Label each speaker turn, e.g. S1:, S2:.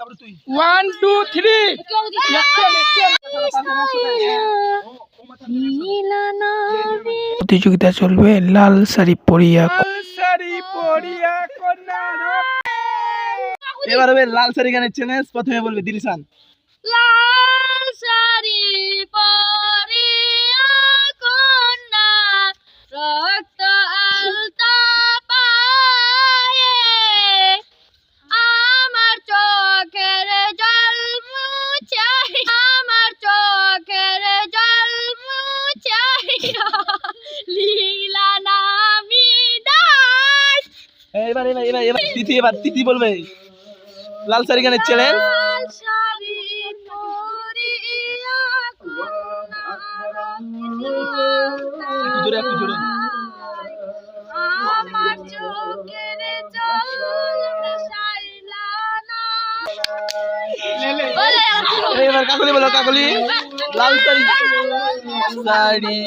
S1: তারপরে তুই।
S2: One two three প্রতিযোগিতা চলবে লাল শাড়ি পরিয়া। শাড়ি পরিয়া
S1: এবার হবে লাল শাড়ি গানের চ্যালেঞ্জ প্রথমে বলবে দিলিসান এবার এবার এবার এবার তিথি এবার তিথি বলবে। লাল শাড়ি গানের চ্যালেঞ্জ একটু জোরে একটু জোরে।
S3: আমার চোখের জল মিশাইলা না। বলে
S1: এবার কাকলি বলো কাকলি। লাল শাড়ি
S3: শাড়ি।